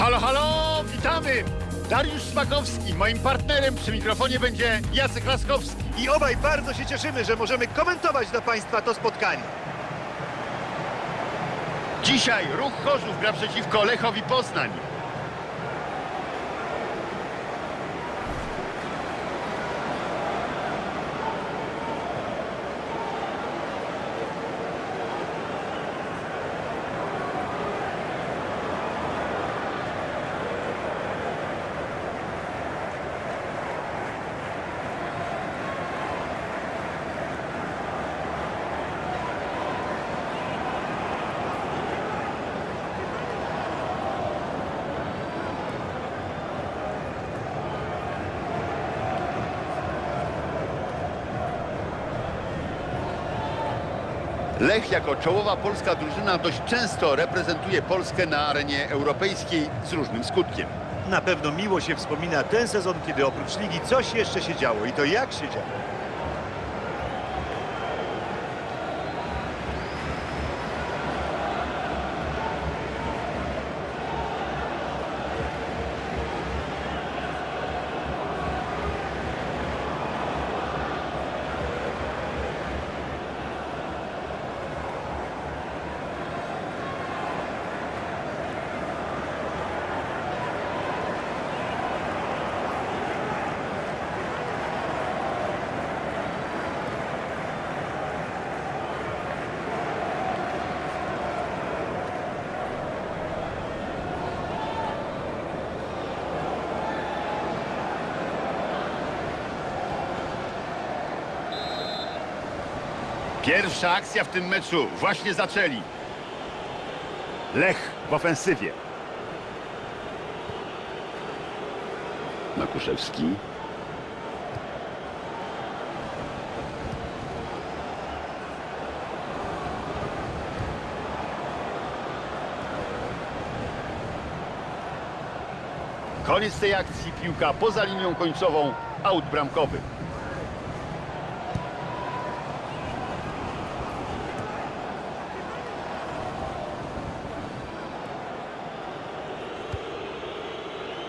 Halo, halo, witamy! Dariusz Smakowski, moim partnerem przy mikrofonie będzie Jacek Laskowski. I obaj bardzo się cieszymy, że możemy komentować dla Państwa to spotkanie. Dzisiaj Ruch Chorzów gra przeciwko Lechowi Poznań. Lech jako czołowa polska drużyna dość często reprezentuje Polskę na arenie europejskiej z różnym skutkiem. Na pewno miło się wspomina ten sezon, kiedy oprócz ligi coś jeszcze się działo. I to jak się działo. Pierwsza akcja w tym meczu. Właśnie zaczęli. Lech w ofensywie. Makuszewski. Koniec tej akcji. Piłka poza linią końcową. Aut bramkowy.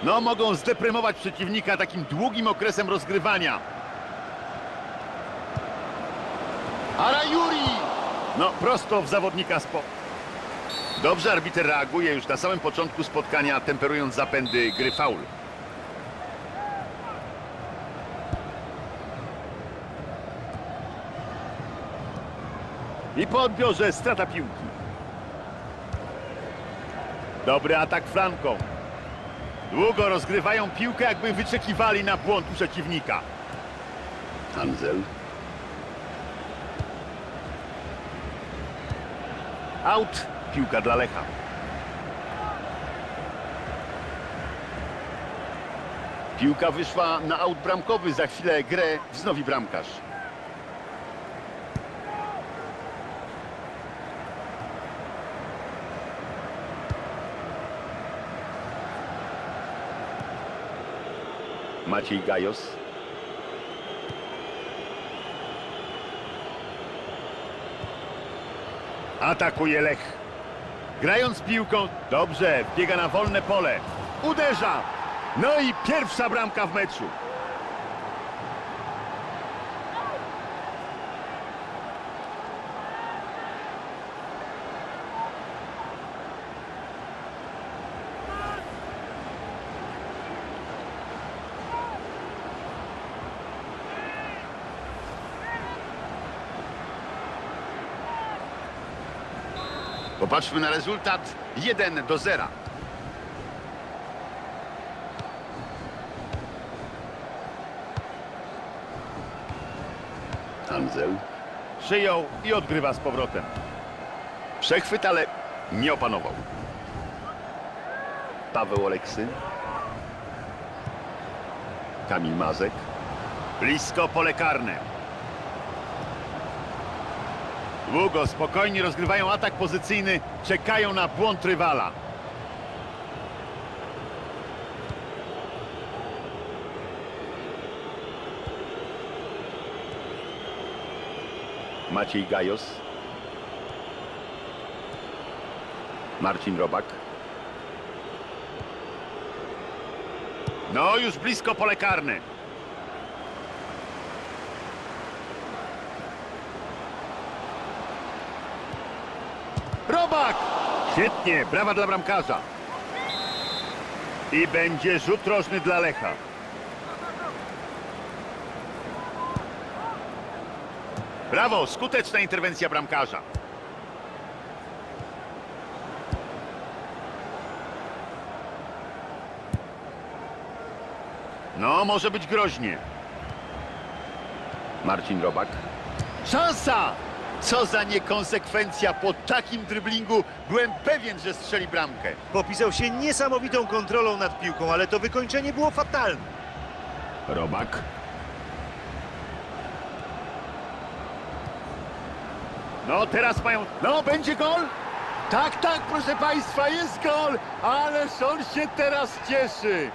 No, mogą zdeprymować przeciwnika takim długim okresem rozgrywania. Arajuri! No, prosto w zawodnika spo... Dobrze arbiter reaguje już na samym początku spotkania, temperując zapędy gry faul. I po odbiorze strata piłki. Dobry atak flanką. Długo rozgrywają piłkę, jakby wyczekiwali na błąd przeciwnika. Hanzel. Out. Piłka dla Lecha. Piłka wyszła na aut bramkowy. Za chwilę grę wznowi bramkarz. Maciej Gajos. Atakuje Lech. Grając piłką, dobrze, biega na wolne pole. Uderza. No i pierwsza bramka w meczu. Popatrzmy na rezultat 1 do 0. Hanzel przyjął i odgrywa z powrotem. Przechwyt, ale nie opanował. Paweł Oleksy. Kamil Mazek. Blisko pole karne. Długo, spokojnie rozgrywają atak pozycyjny, czekają na błąd rywala. Maciej Gajos. Marcin Robak. No, już blisko pole karne. Robak! Świetnie, brawa dla bramkarza. I będzie rzut rożny dla Lecha. Brawo, skuteczna interwencja bramkarza. No, może być groźnie. Marcin Robak. Szansa! Co za niekonsekwencja po takim dryblingu. Byłem pewien, że strzeli bramkę. Popisał się niesamowitą kontrolą nad piłką, ale to wykończenie było fatalne. Robak. No, teraz mają... No, będzie gol? Tak, tak, proszę Państwa, jest gol! Ależ on się teraz cieszy!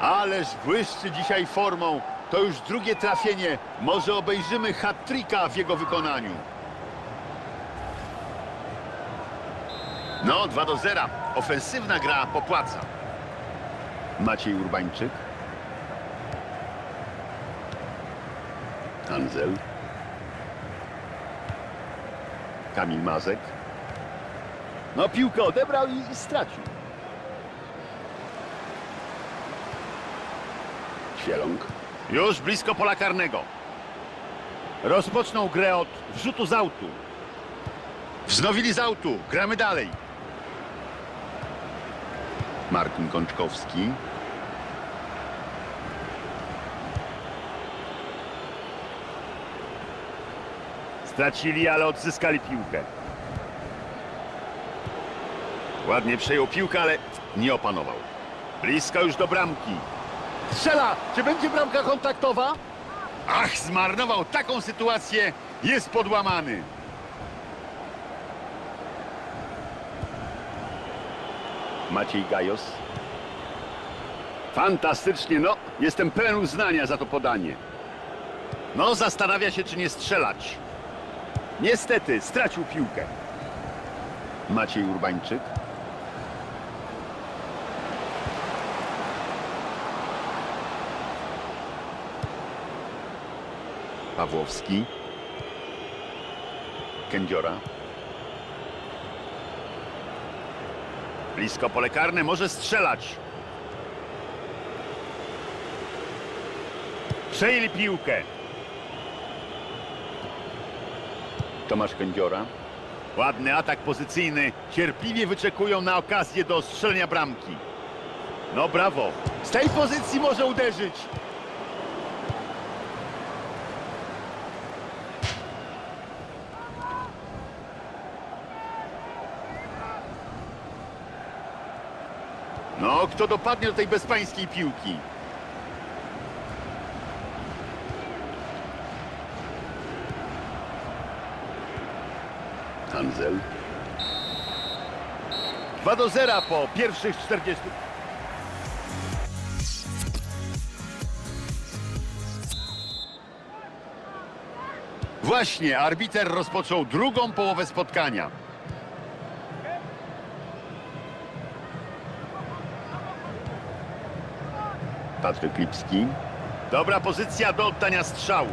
Ależ błyszczy dzisiaj formą. To już drugie trafienie. Może obejrzymy hat-tricka w jego wykonaniu. No, 2 do 0. Ofensywna gra popłaca. Maciej Urbańczyk. Hanzel. Kamil Mazek. No piłkę odebrał i, i stracił. Świeląg. Już blisko pola karnego. Rozpoczną grę od wrzutu z autu. Wznowili z autu. Gramy dalej. Martin Kączkowski. Stracili, ale odzyskali piłkę. Ładnie przejął piłkę, ale nie opanował. Blisko już do bramki. Strzela! Czy będzie bramka kontaktowa? Ach, zmarnował taką sytuację. Jest podłamany. Maciej Gajos. Fantastycznie, no. Jestem pełen uznania za to podanie. No, zastanawia się, czy nie strzelać. Niestety, stracił piłkę. Maciej Urbańczyk. Pawłowski. Kędziora. Blisko pole karne, może strzelać. Przejęli piłkę. Tomasz Kędziora. Ładny atak pozycyjny. Cierpliwie wyczekują na okazję do strzelenia bramki. No brawo. Z tej pozycji może uderzyć. No, kto dopadnie do tej bezpańskiej piłki? Hanzel. 2 do 0 po pierwszych 40. Właśnie, arbiter rozpoczął drugą połowę spotkania. Patryk Lipski. Dobra pozycja do oddania strzału.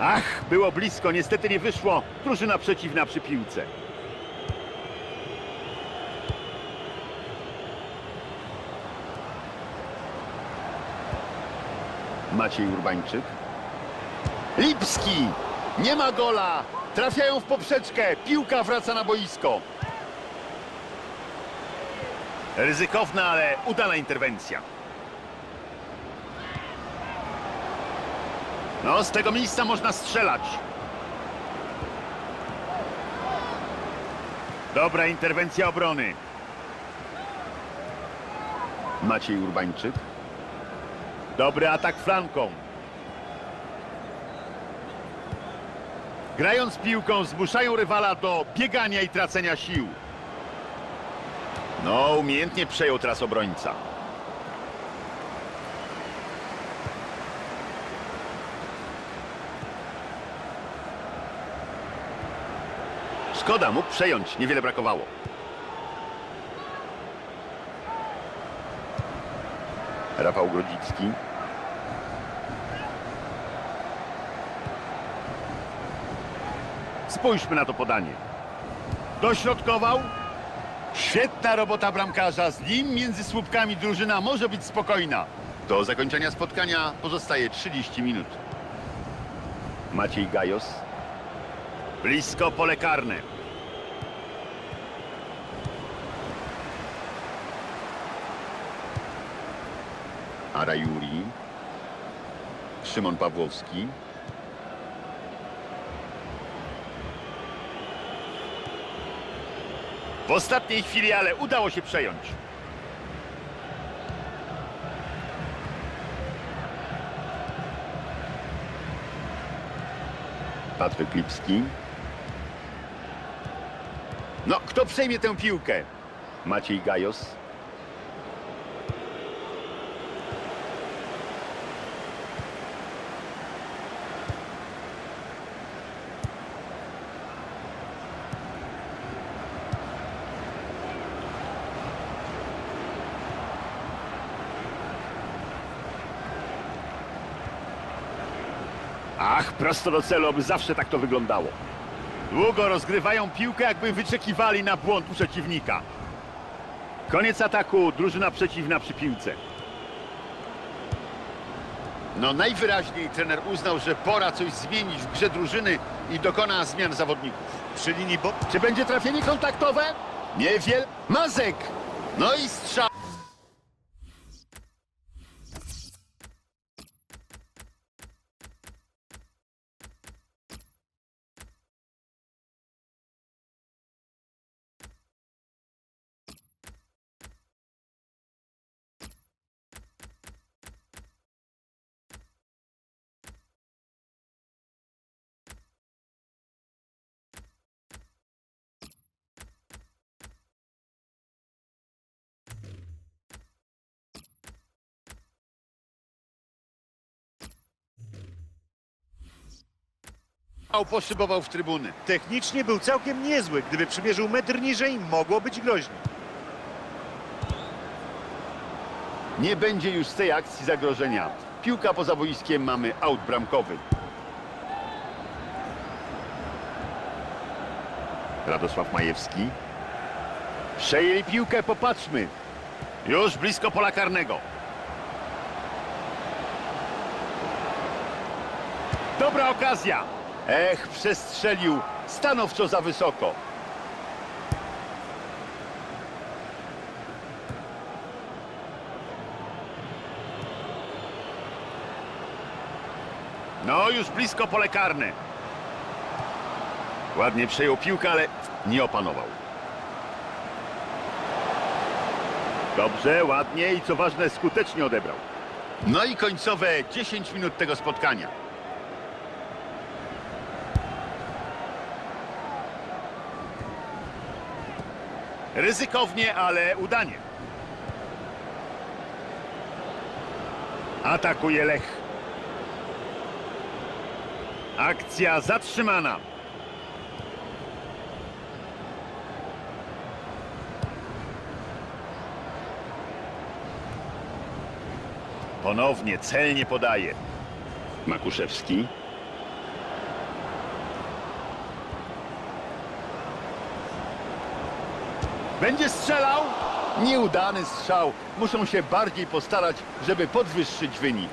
Ach, było blisko, niestety nie wyszło. Drużyna przeciwna przy piłce. Maciej Urbańczyk. Lipski! Nie ma gola! Trafiają w poprzeczkę. Piłka wraca na boisko. Ryzykowna, ale udana interwencja. No, z tego miejsca można strzelać. Dobra interwencja obrony. Maciej Urbańczyk. Dobry atak flanką. Grając piłką zmuszają rywala do biegania i tracenia sił. No, umiejętnie przejął teraz obrońca. Szkoda, mógł przejąć, niewiele brakowało. Rafał Grodzicki. Spójrzmy na to podanie. Dośrodkował. Świetna robota bramkarza. Z nim między słupkami drużyna może być spokojna. Do zakończenia spotkania pozostaje 30 minut. Maciej Gajos. Blisko pole karne. Ara Juri. Szymon Pawłowski. W ostatniej chwili, ale udało się przejąć. Patryk Lipski. No, kto przejmie tę piłkę? Maciej Gajos. Ach, prosto do celu, aby zawsze tak to wyglądało. Długo rozgrywają piłkę, jakby wyczekiwali na błąd przeciwnika. Koniec ataku, drużyna przeciwna przy piłce. No najwyraźniej trener uznał, że pora coś zmienić w grze drużyny i dokona zmian zawodników. Przy linii bo... Czy będzie trafienie kontaktowe? Niewiel. Mazek! No i strzał. Poszybował w trybuny. Technicznie był całkiem niezły. Gdyby przymierzył metr niżej, mogło być groźnie. Nie będzie już z tej akcji zagrożenia. Piłka poza boiskiem, mamy aut bramkowy. Radosław Majewski. Przejęli piłkę, popatrzmy. Już blisko pola karnego. Dobra okazja. Ech, przestrzelił stanowczo za wysoko. No, już blisko pole karne. Ładnie przejął piłkę, ale nie opanował. Dobrze, ładnie i co ważne, skutecznie odebrał. No i końcowe 10 minut tego spotkania. Ryzykownie, ale udanie. Atakuje Lech. Akcja zatrzymana. Ponownie celnie podaje. Makuszewski. Będzie strzelał? Nieudany strzał. Muszą się bardziej postarać, żeby podwyższyć wynik.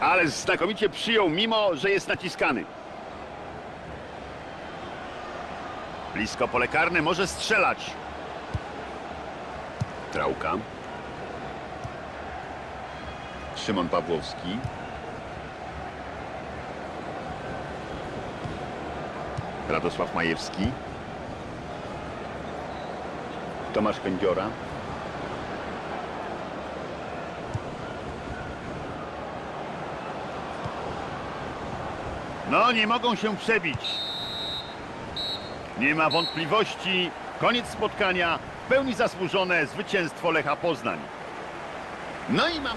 Ale znakomicie przyjął, mimo że jest naciskany. Blisko pole karne może strzelać. Trałka. Szymon Pawłowski. Radosław Majewski. Tomasz Kędziora. No, nie mogą się przebić. Nie ma wątpliwości. Koniec spotkania. W pełni zasłużone zwycięstwo Lecha Poznań. No i mam